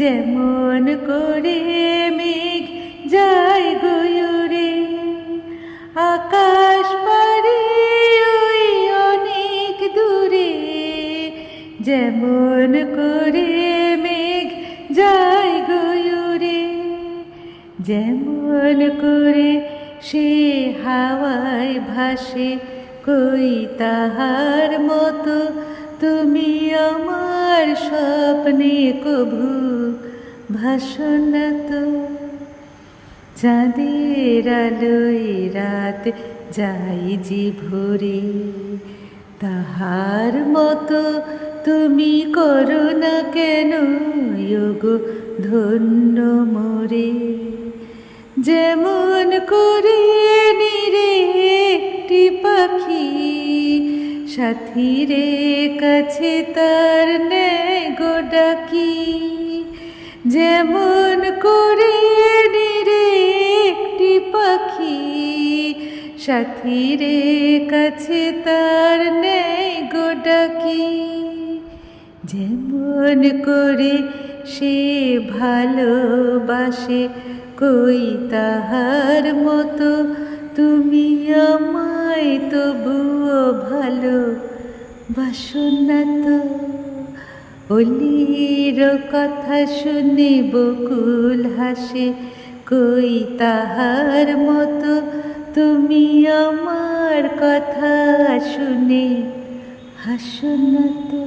যেমন করে মেঘ যায় গয়ুরে, আকাশ পারি ওই অনেক দূরে। যেমন করে মেঘ যায় গয়ুরে, যেমন করে সে হাওয়ায় ভাসে, কই তাহার মতো তুমি আমার স্বপ্নে কভু ভাষণ তো। চাঁদের আলোয় রাত যাই যে ভোরে, তাহার মতো তুমি করো না কেন যোগো ধন্য মোরে? যেমন করে সাথীরে কাছে তার গোডাকি যেমন করে নিরে একটি পাখি সাথীরে কাছে তার গোডাকি যেমন করে সে ভালোবাসে, কই তাহার মতো তুমি আমায় তবুও ভালো বাসো না তো। অলির কথা শুনে বকুল হাসে, কই তাহার মতো তুমি আমার কথা শুনে হাসো না তো।